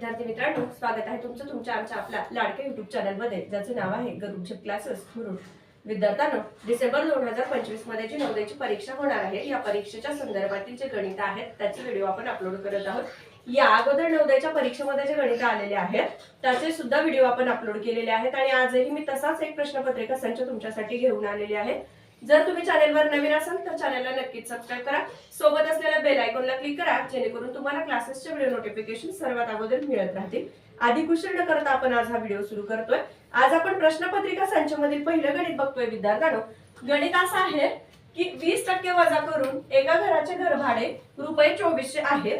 विद्यार्थी मित्रांनो स्वागत आहे तुमचं तुमच्या आमच्या आपल्या लाडक्या युट्यूब चॅनलमध्ये ज्याचं नाव आहे गरुडचे क्लासेस म्हणून. विद्यार्थ्यांनो डिसेंबर दोन हजार पंचवीसमध्ये जी नवद्याची परीक्षा होणार आहे या परीक्षेच्या संदर्भातील जे गणित आहेत त्याचे व्हिडिओ आपण अपलोड करत आहोत. या अगोदर नवोदयच्या परीक्षेमध्ये जे गणित आलेले आहेत त्याचे सुद्धा व्हिडिओ आपण अपलोड केलेले आहेत. आणि आजही मी तसाच एक प्रश्नपत्रिका संच तुमच्यासाठी घेऊन आलेले आहे. जर तुम्ही चॅनेलवर नवीन असाल तर चॅनेलला नक्कीच सबस्क्राईब करा. सोबत असलेल्या बेल आयकॉनला क्लिक करा जेणेकरून तुम्हाला क्लासेसचे व्हिडिओ नोटिफिकेशन सर्वात अगोदर मिळत राहतील. आधी कुशल न करता आपण आज हा व्हिडिओ सुरू करतोय. आज आपण प्रश्नपत्रिका संचमधील पहिलं गणित बघतोय विद्यार्थ्यांनो. गणित असं आहे की वीस टक्के वजा करून एका घराचे घर भाडे रुपये चोवीसशे आहे.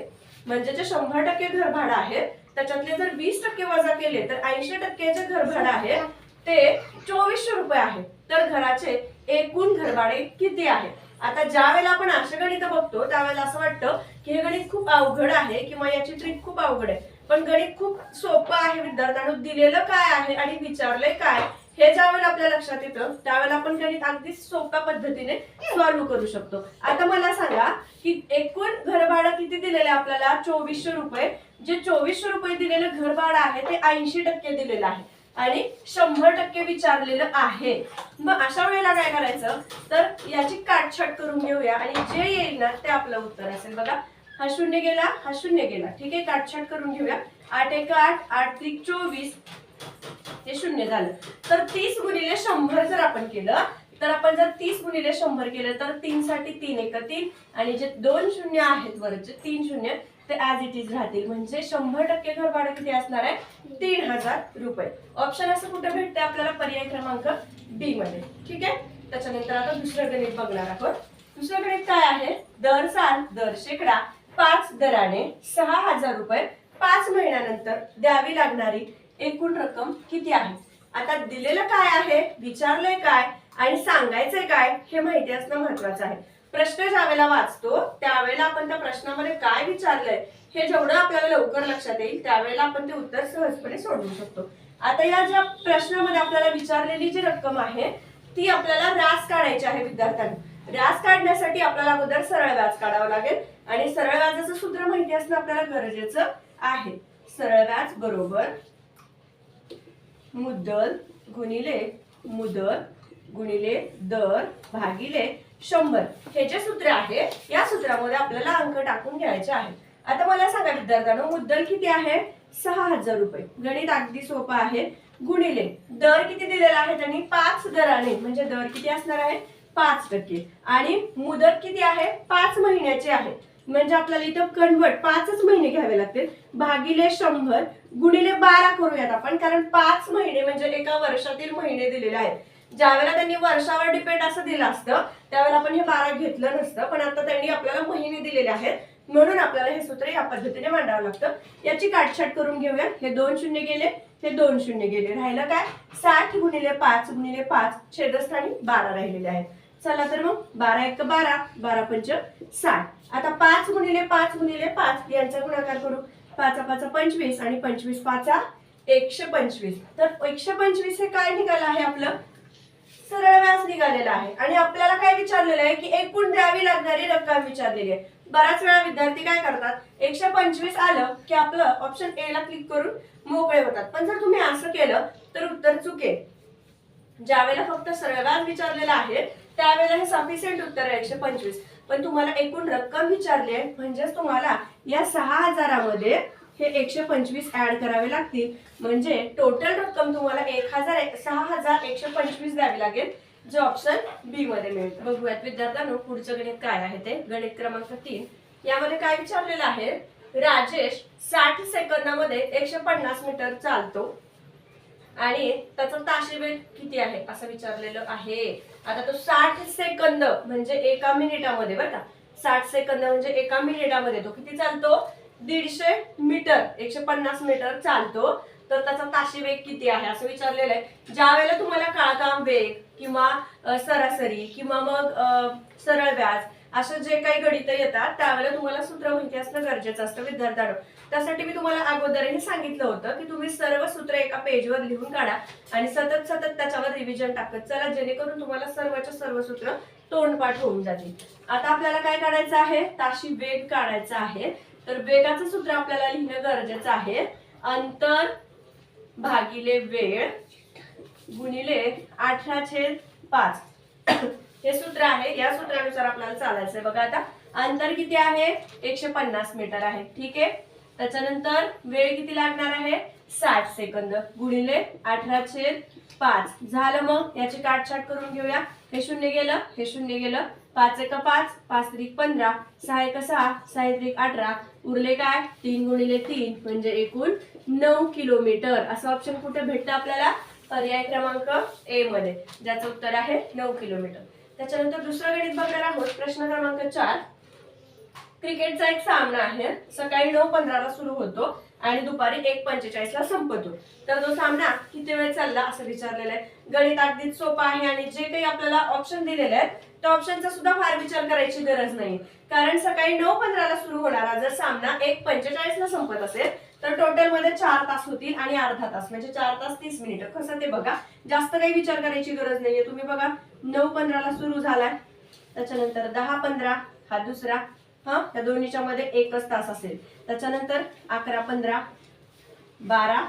म्हणजे जे शंभर टक्के घर भाडं आहे त्याच्यातले जर वीस टक्के वजा केले तर ऐंशी टक्के जे घर भाडं आहे ते चोवीसशे रुपये आहे तर घराचे एकूण घरभाडे किती आहे? आता ज्या वेळेला आपण असे गणित बघतो त्यावेळेला असं वाटतं की हे गणित खूप अवघड आहे किंवा याची ट्रिक खूप अवघड आहे. पण गणित खूप सोपं आहे विद्यार्थ्यांना. दिलेलं काय आहे आणि विचारलंय काय हे ज्या वेळेला आपल्या लक्षात येतं त्यावेळेला आपण गणित अगदी सोप्या पद्धतीने सॉल्व्ह करू शकतो. आता मला सांगा की एकूण घरभाडं किती दिलेलं आहे आपल्याला? चोवीसशे रुपये. जे चोवीसशे रुपये दिलेलं घरभाडं आहे ते ऐंशी टक्के दिलेलं आहे. आणि शंभर टक्के विचारलेलं आहे. मग अशा वेळेला काय करायचं? तर याची काटछाट करून घेऊया आणि जे येईल ना ते आपलं उत्तर असेल. बघा हा शून्य गेला हा शून्य गेला. ठीक आहे काटछाट करून घेऊया. आठ एक आठ आठ त्रिक चोवीस. हे शून्य झालं. तर तीस गुणिले शंभर जर आपण केलं तर आपण जर तीस गुणिले शंभर केलं तर तीन साठी तीन एक तीन आणि जे दोन शून्य आहेत वरचे तीन शून्य ते ॲज इट इज राहतील. म्हणजे शंभर टक्के घर भाडं किती असणार आहे? तीन हजार रुपये. ऑप्शन असं कुठं भेटते आपल्याला? पर्याय क्रमांक बी मध्ये. ठीक आहे? त्याच्यानंतर आता दुसरं गणित बघणार आपण दुसरं गणित काय आहे? दर साल दर शेकडा पाच दराने सहा हजार रुपये पाच महिन्यानंतर द्यावी लागणारी एकूण रक्कम किती आहे? आता दिलेलं काय आहे? विचारलंय काय? आणि सांगायचंय काय? हे माहिती असणं महत्वाचं आहे. प्रश्न ज्यावेळेला वाचतो त्यावेळेला आपण त्या प्रश्नामध्ये काय विचारलंय हे जेवढं आपल्याला लवकर लक्षात येईल त्यावेळेला आपण ते उत्तर सहजपणे सोडवू शकतो. आता या ज्या प्रश्नामध्ये आपल्याला विचारलेली जी रक्कम आहे ती आपल्याला रास काढायची आहे विद्यार्थ्यांना. रास काढण्यासाठी आपल्याला अगोदर सरळ व्याज काढावं लागेल आणि सरळ व्याजाचं सूत्र माहिती असणं आपल्याला गरजेचं आहे. सरळ व्याज बरोबर मुद्दल गुणिले मुदत गुणिले दर भागिले शंभर. हे जे सूत्र आहे या सूत्रामध्ये आपल्याला अंक टाकून घ्यायचे आहे आता मला सांगा विद्यार्थ्यांना मुद्दल किती आहे? सहा हजार रुपये. गणित अगदी सोपं आहे. गुणिले दर किती दिलेला आहे त्यांनी? पाच दराने म्हणजे दर किती असणार आहे? पाच टक्के. आणि मुदत किती आहे? पाच महिन्याची आहे. म्हणजे आपल्याला इथं कन्वर्ट पाचच महिने घ्यावे लागतील. भागिले शंभर गुणिले बारा करूयात आपण कारण पाच महिने म्हणजे एका वर्षातील महिने दिलेले आहेत. ज्यावेळेला त्यांनी वर्षावर डिपेंड असं दिलं असतं त्यावेळेला आपण हे बारा घेतलं नसतं पण आता त्यांनी आपल्याला महिने दिलेले आहेत. म्हणून आपल्याला हे सूत्र या पद्धतीने मांडावं लागतं. याची काटछाट करून घेऊया. हे दोन शून्य गेले हे दोन शून्य गेले. राहिलं काय? साठ गुणिले पाच गुणिले पाच छेदस्थानी बारा राहिलेले आहेत. चला तर मग बारा एक बारा बारा पंच साठ. आता पाच गुणिले पाच गुणिले पाच यांचा गुणाकार करू. पाचा पाचा पंचवीस आणि पंचवीस पाचा एकशे पंचवीस. तर एकशे पंचवीस हे काय निघालं आहे आपलं? सरळ व्याज निघालेला आहे. आणि आपल्याला काय विचारलेलं आहे की एकूण द्यावी लागणारी रक्कम विचारलेली आहे. बऱ्याच वेळा विद्यार्थी काय करतात एकशे पंचवीस आलं की आपलं ऑप्शन ए ला क्लिक करून मोकळे होतात. पण जर तुम्ही असं केलं तर उत्तर चुके ज्यावेळेला फक्त सरळ व्याज विचारलेला आहे त्यावेळेला हे सफिशियंट उत्तर आहे एकशे पंचवीस. पण तुम्हाला एकूण रक्कम विचारली आहे म्हणजेच तुम्हाला या सहा हजारामध्ये हे एकशे पंचवीस ऍड करावे लागतील. म्हणजे टोटल रक्कम तुम्हाला एक हजार सहा हजार एकशे पंचवीस द्यावी लागेल जे ऑप्शन बी मध्ये मिळेल बघूयात विद्यार्थ्यांनो पुढचं गणित काय आहे ते. गणित क्रमांक तीन. यामध्ये काय विचारलेलं आहे? राजेश साठ सेकंदामध्ये एकशे पन्नास मीटर चालतो. आणि त्याचा ताशी किती आहे? असं विचारलेलं आहे. आता तो साठ सेकंद म्हणजे एका मिनिटामध्ये बरं का? साठ सेकंद म्हणजे एका मिनिटामध्ये तो किती चालतो? दीडशे मीटर एकशे पन्नास मीटर चालतो. तर त्याचा ताशी वेग किती आहे असं विचारलेलं आहे. ज्या वेळेला तुम्हाला काळकाम वेग किंवा सरासरी किंवा मग सरळ व्याज असं जे काही गणित येतात त्यावेळेला तुम्हाला सूत्र माहिती असणं गरजेचं असतं विद्यार्थ्यांना. त्यासाठी मी तुम्हाला अगोदरही सांगितलं होतं की तुम्ही सर्व सूत्र एका पेजवर लिहून काढा आणि सतत सतत त्याच्यावर रिव्हिजन टाकत चला जेणेकरून तुम्हाला सर्वच्या सर्व सूत्र तोंडपाठ होऊन जातील. आता आपल्याला काय काढायचं आहे? ताशी वेग काढायचा आहे. तर वेगाचं सूत्र आपल्याला लिहिणं गरजेचं आहे. अंतर भागिले वेळ गुणिले अठरा छेद पाच. हे सूत्र आहे. या सूत्रानुसार आपल्याला चालायचंय. बघा आता अंतर किती आहे? एकशे पन्नास मीटर आहे. ठीक आहे? त्याच्यानंतर वेळ किती लागणार आहे? साठ सेकंद गुणिले अठरा छेद पाच. झालं मग? याची काटछाट करून घेऊया. हे शून्य गेलं हे शून्य गेलं. पाच एक पाच पाच त्रिक पंधरा सहा एक सहा सहा त्रिक अठरा उरले काय? तीन गुणिले तीन म्हणजे एकूण नऊ किलोमीटर. असं ऑप्शन कुठे भेटतं आपल्याला? पर्याय क्रमांक ए मध्ये. ज्याचं उत्तर आहे नऊ किलोमीटर. त्याच्यानंतर दुसरं गणित बघणार आहोत. प्रश्न क्रमांक चार. क्रिकेटचा एक सामना आहे. सकाळी नऊ पंधराला सुरू होतो आणि दुपारी एक पंचेचाळीसला संपतो. तर तो सामना किती वेळ चालला असं विचारलेला आहे. गणित अगदीच सोपं आहे आणि जे काही आपल्याला ऑप्शन दिलेले आहेत त्या ऑप्शनचा सुद्धा फार विचार करायची गरज नाही. कारण सकाळी नऊ पंधराला सुरू होणारा जर सामना एक पंचेचाळीसला संपत असेल तर टोटलमध्ये चार तास होतील आणि अर्धा तास. म्हणजे चार तास तीस मिनिटं कसं ते बघा. जास्त काही विचार करायची गरज नाहीये. तुम्ही बघा नऊ पंधराला सुरू झालाय. त्याच्यानंतर दहा पंधरा हा दुसरा. हा या दोन्हीच्या मध्ये एकच तास असेल. त्याच्यानंतर अकरा पंधरा बारा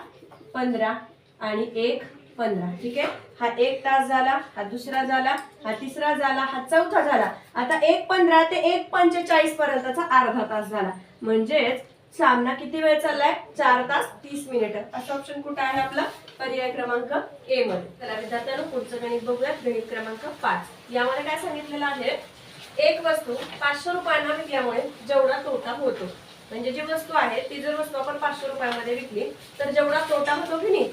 पंधरा आणि एक. पंधरा ठीक आहे? हा एक तास झाला हा दुसरा झाला हा तिसरा झाला हा चौथा झाला. आता एक पंधरा ते एक पंचेचाळीस पर्यंतचा अर्धा तास झाला. म्हणजेच सामना किती वेळ चाललाय? चार तास तीस मिनिट. असं ऑप्शन कुठं आहे आपला? पर्याय क्रमांक ए मध्ये. चला विद्यार्थ्यांनो पुढचं गणित बघूयात. गणित क्रमांक पाच. यामध्ये काय सांगितलेलं आहे? एक वस्तू पाचशे रुपयांना विकल्यामुळे जेवढा तोटा होतो. म्हणजे जी वस्तू आहे ती जर वस्तू आपण पाचशे रुपयामध्ये विकली तर जेवढा तोटा होतो की नाही?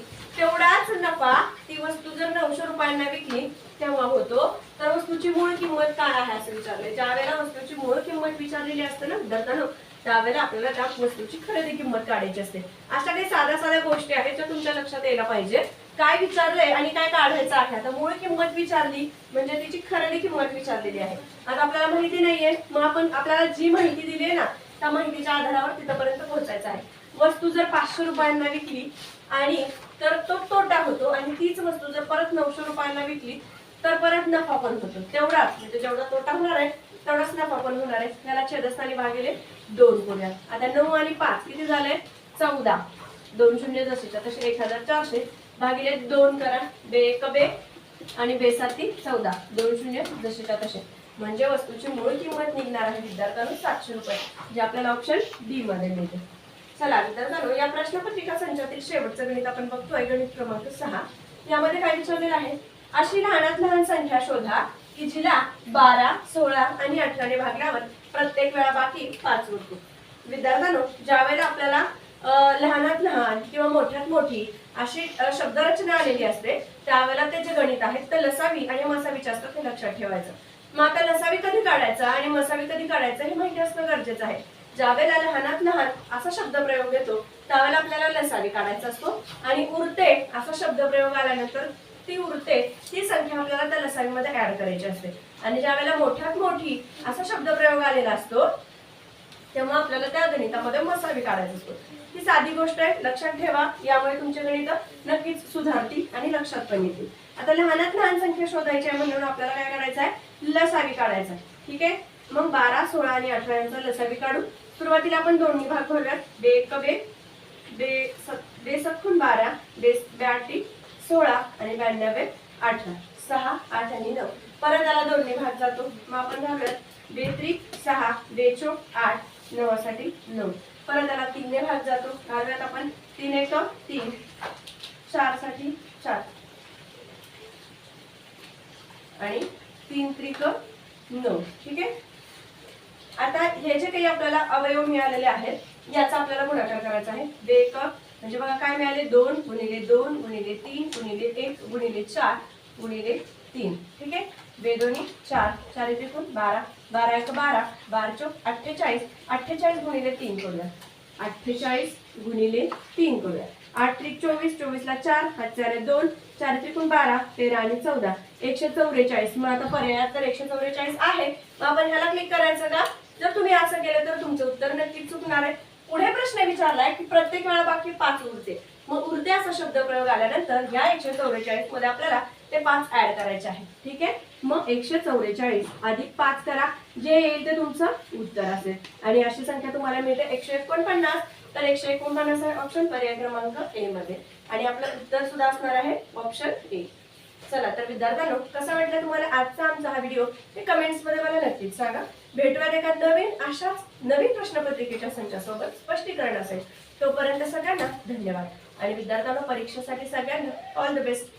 नफा ती वस्तू जर नऊशे रुपयांना विकली तेव्हा होतो. तर वस्तूची मूळ किंमत काय आहे असं विचारले ज्या वेळेला वस्तूची मूळ किंमत विचारलेली असते ना विद्यार्थ्यांनो त्यावेळेला आपल्याला त्या वस्तूची खरेदी किंमत काढायची असते. अशा काही साध्या साध्या गोष्टी आहेत ज्या तुमच्या लक्षात यायला पाहिजे. काय विचारलंय आणि काय काढायचं आहे? आता मूळ किंमत विचारली म्हणजे तिची खरेदी किंमत विचारलेली आहे. आता आपल्याला माहिती नाहीये. मग आपण आपल्याला जी माहिती दिली आहे ना त्या माहितीच्या आधारावर तिथपर्यंत पोहोचायचं आहे. वस्तू जर पाचशे रुपयांना विकली आणि तर तो तोटा होतो आणि तीच वस्तू जर परत नऊशे रुपयाला विकली तर परत नफा पण होतो. तेवढाच म्हणजे जेवढा तोटा होणार आहे तेवढाच नफा पण होणार आहे. त्याला छेदस्थानी भागेले दोन गुण्या आता नऊ आणि पाच किती झाले? चौदा. दोन शून्य जसेच्या तसे एक हजार चारशे भागिले दोन करा. बे एक बे आणि बेसाती चौदा. दोन शून्य जसेच्या तसे. म्हणजे वस्तूची मूळ किंमत निघणार आहे विद्यार्थ्यांना सातशे रुपये जे आपल्याला ऑप्शन डी मध्ये मिळते. चला मित्रांनो या प्रश्नपत्रिका संचातील शेवटचं गणित आपण बघतोय गणित क्रमांक सहा. यामध्ये काय विचारलेलं आहे? अशी लहानात लहान संख्या शोधा की जिला बारा सोळा आणि अठराने भागल्यावर प्रत्येक वेळा बाकी पाच उरतो विद्यार्थ्यांनो ज्यावेळेला आपल्याला लहानात लहान किंवा मोठ्यात मोठी अशी शब्दरचना आलेली असते त्यावेळेला ते जे गणित आहेत तर लसावी आणि मसावीचे असतात हे लक्षात ठेवायचं. मग आता लसावी कधी काढायचं आणि मसावी कधी काढायचं हे माहिती असणं गरजेचं आहे. ज्यावेळेला लहानात लहान असा शब्दप्रयोग येतो त्यावेळेला आपल्याला लसावी काढायचा असतो. आणि उरते असा शब्दप्रयोग आल्यानंतर ती उरते ती संख्या आपल्याला त्या लसावीमध्ये ऍड करायची असते. आणि ज्या वेळेला मोठ्यात मोठी असा शब्दप्रयोग आलेला असतो तेव्हा आपल्याला त्या गणितामध्ये मसावी काढायचा असतो. ही साधी गोष्ट आहे लक्षात ठेवा. यामुळे तुमचे गणित नक्कीच सुधारतील आणि लक्षात पण येतील. आता लहानात लहान संख्या शोधायची आहे म्हणून आपल्याला काय करायचं आहे लसावी काढायचा आहे ठीक आहे? मग बारा सोळा आणि अठरा यांचा लसावी काढू. सुरुवातीला आपण दोन्ही भाग भरूयात. बे कबे बे बे बे सत्तून बारा बे ब्याटी सोळा आणि ब्याण्णवे अठरा सहा आठ आणि नऊ. परत त्याला दोन्ही भाग जातो. मग आपण घालूयात. बे त्रिक सहा बे चोक आठ नवासाठी नऊ. परत त्याला तीनने भाग जातो. घालूयात आपण तीन एक तीन. चारसाठी चार. आणि तीन त्रिक नऊ. ठीक आहे? आता हे जे काही आपल्याला अवयव मिळालेले आहेत याचा आपल्याला गुणाकार करायचा आहे. वेक म्हणजे बघा काय मिळाले? दोन गुणिले दोन गुणिले तीन गुणिले एक गुणिले चार गुणिले तीन. ठीक आहे? बेदोनी चार. चार इथे बारा. बारा एक बारा. बारा चौक अठ्ठेचाळीस. अठ्ठेचाळीस गुणिले तीन करूया. अठ्ठेचाळीस गुणिले तीन करूया. आठ त्रिक चोवीस चोवीसला चार. हात चार दोन. चार त्रिकूण बारा. तेरा आणि चौदा. एकशे चौवेचाळीस मग आता पर्याय तर एकशे चौवेचाळीस आहे. मग आपण ह्याला क्लिक करायचं का? जर तुम्ही असं केलं तर तुमचं उत्तर नक्कीच चुकणार आहे. पुढे प्रश्न विचारलाय की प्रत्येक वेळा बाकी पाच उरते. मग उरते असा शब्द प्रयोग आल्यानंतर या एकशे चौवेचाळीसमध्ये आपल्याला ते पाच ऍड करायचे आहे. ठीक आहे? मग एकशे चौवेचाळीस अधिक पाच करा. जे येईल ते तुमचं उत्तर असेल. आणि अशी संख्या तुम्हाला मिळते एकशे एकोणपन्नास. तर एकशे एकोणपन्नास आहे ऑप्शन पर्याय क्रमांक ए मध्ये. आणि आपलं उत्तर सुद्धा असणार आहे ऑप्शन ए चला तर विद्यार्थ्यांनो कसा वाटला तुम्हाला आजचा आमचा हा व्हिडिओ हे कमेंट्समध्ये मला नक्कीच सांगा. भेटूयात एका नवीन अशाच नवीन प्रश्नपत्रिकेच्या संचासोबत स्पष्टीकरण असेल तोपर्यंत सगळ्यांना धन्यवाद. आणि विद्यार्थ्यांना परीक्षेसाठी सगळ्यांना ऑल द बेस्ट